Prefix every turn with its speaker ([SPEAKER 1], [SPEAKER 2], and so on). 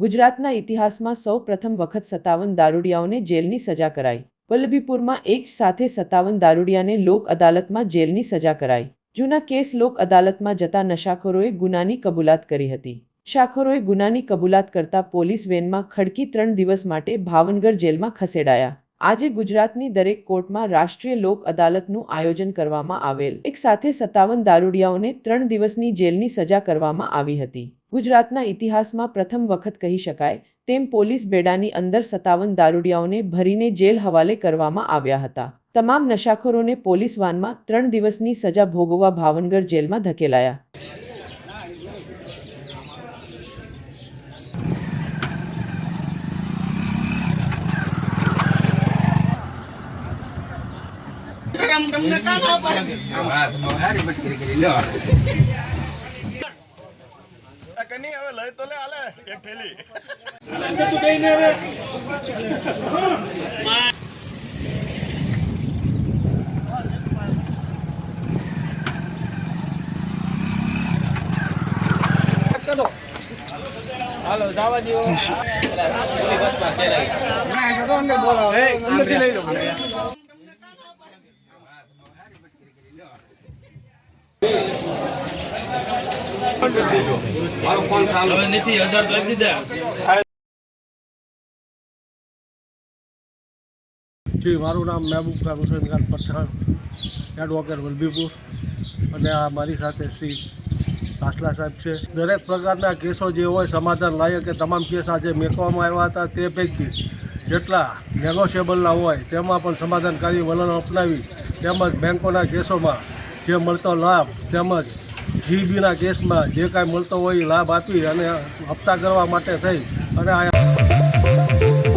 [SPEAKER 1] ગુજરાતના ઇતિહાસમાં સૌ પ્રથમ વખત સત્તાવન દારૂડિયાઓને જેલની સજા કરાઈ. વલ્લભીપુરમાં એક સાથે સત્તાવન દારૂડિયાને લોક અદાલતમાં જેલની સજા કરાઈ. જૂના કેસ લોક અદાલતમાં જતા નશાખોરોએ ગુનાની કબૂલાત કરી હતી. શાખોરોએ ગુનાની કબૂલાત કરતા પોલીસ વેનમાં ખડકી ત્રણ દિવસ માટે ભાવનગર જેલમાં ખસેડાયા. આજે ગુજરાતની દરેક કોર્ટમાં રાષ્ટ્રીય લોક અદાલતનું આયોજન કરવામાં આવેલ. એક સાથે સત્તાવન દારૂડિયાઓને ત્રણ દિવસની જેલની સજા કરવામાં આવી હતી. ગુજરાતના ઇતિહાસમાં પ્રથમ વખત કહી શકાય તેમ પોલીસ બેડાની અંદર સત્તાવન દારૂડિયાઓને ભરીને જેલ હવાલે કરવામાં આવ્યા હતા તમામ નશાખોરોને પોલીસ વાનમાં ત્રણ દિવસની સજા ભોગવવા ભાવનગર જેલમાં ધકેલાયા
[SPEAKER 2] કની હવે લઈ તો લે આલે એક થેલી
[SPEAKER 3] હાલો જવા દો અંદર બોલાવો. અંદરથી લઈ લો.
[SPEAKER 4] જી, મારું નામ મહેબૂબ ખાન હુસેન ખાન પઠાણ એડવોકેટ વલભીપુર. અને આ મારી સાથે શ્રી સાસલા સાહેબ છે. દરેક પ્રકારના કેસો જે હોય, સમાધાન લાયક કે તમામ કેસ આજે મેકવામાં આવ્યા હતા તે પૈકી જેટલા નેગોશિયેબલના હોય, તેમાં પણ સમાધાનકારી વલણ અપનાવી, તેમજ બેંકોના કેસોમાં જે મળતો લાભ, તેમજ જીબીના કેસમાં જે કાંઈ મળતો હોય એ લાભ આપી અને હપ્તા કરવા માટે થઈ. અને આ